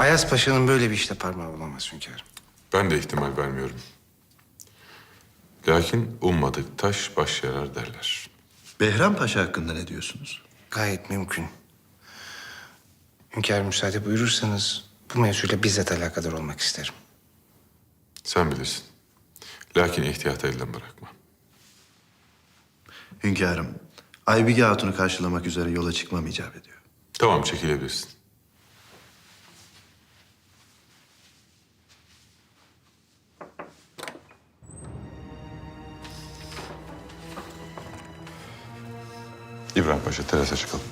Ayas Paşa'nın böyle bir işte parmağı olamaz hünkârım. Ben de ihtimal vermiyorum. Lakin ummadık taş baş yarar derler. Behram Paşa hakkında ne diyorsunuz? Gayet mümkün. Hünkârım müsaade buyurursanız bu mevzuyla bizzat alakadar olmak isterim. Sen bilirsin. Lakin ihtiyat elden bırakma. Hünkârım, Aybige Hatun'u karşılamak üzere yola çıkmam icap ediyor. Tamam çekilebilirsin. İbrahim Paşa terasa çıkalım.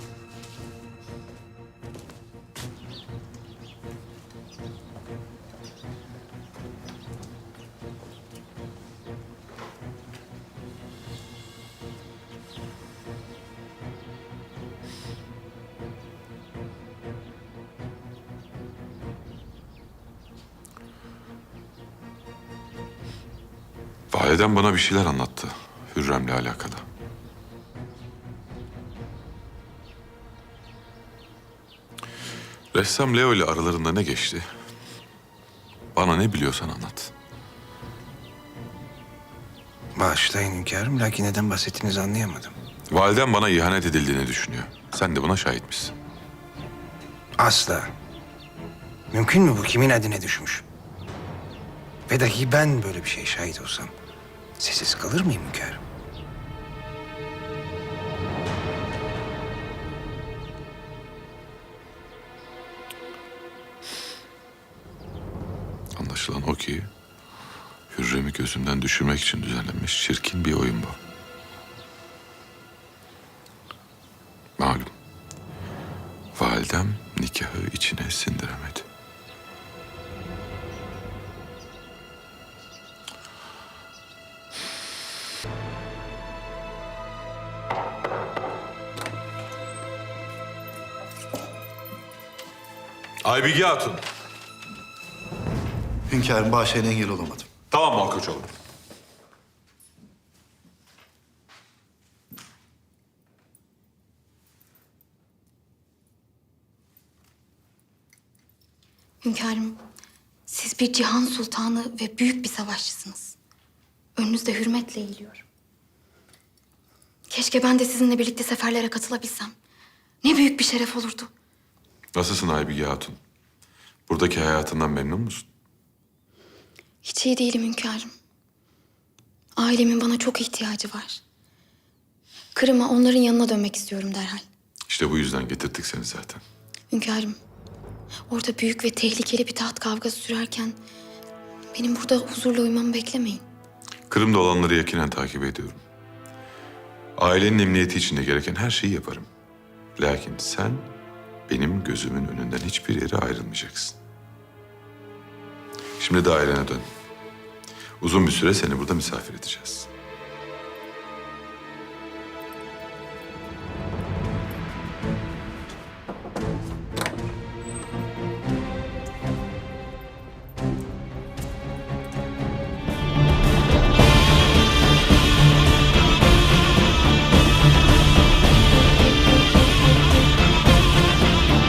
Validem bana bir şeyler anlattı Hürrem'le alakalı. Ressam Leo ile aralarında ne geçti? Bana ne biliyorsan anlat. Bağışlayın hünkârım lakin neden bahsettiğinizi anlayamadım. Validem bana ihanet edildiğini düşünüyor. Sen de buna şahitmişsin. Asla. Mümkün mü bu? Kimin adine düşmüş? Ve dahi ben böyle bir şey şahit olsam sessiz kalır mıyım hünkârım? O ki Hürrem'i gözümden düşürmek için düzenlenmiş çirkin bir oyun bu. Malum. Validem nikahı içine sindiremedi. Aybige Hatun. Hünkârım bağışlayın engel olamadım. Tamam Malkoçoğlu. Hünkârım, siz bir cihan sultanı ve büyük bir savaşçısınız. Önünüzde hürmetle eğiliyorum. Keşke ben de sizinle birlikte seferlere katılabilsem. Ne büyük bir şeref olurdu. Nasılsın Aybige Hatun? Buradaki hayatından memnun musun? Hiç iyi değilim hünkârım. Ailemin bana çok ihtiyacı var. Kırım'a onların yanına dönmek istiyorum derhal. İşte bu yüzden getirdik seni zaten. Hünkârım, orada büyük ve tehlikeli bir taht kavgası sürerken... ...benim burada huzurla uyumamı beklemeyin. Kırım'da olanları yakinen takip ediyorum. Ailenin emniyeti için de gereken her şeyi yaparım. Lakin sen benim gözümün önünden hiçbir yere ayrılmayacaksın. Şimdi de ailene dön. Uzun bir süre seni burada misafir edeceğiz.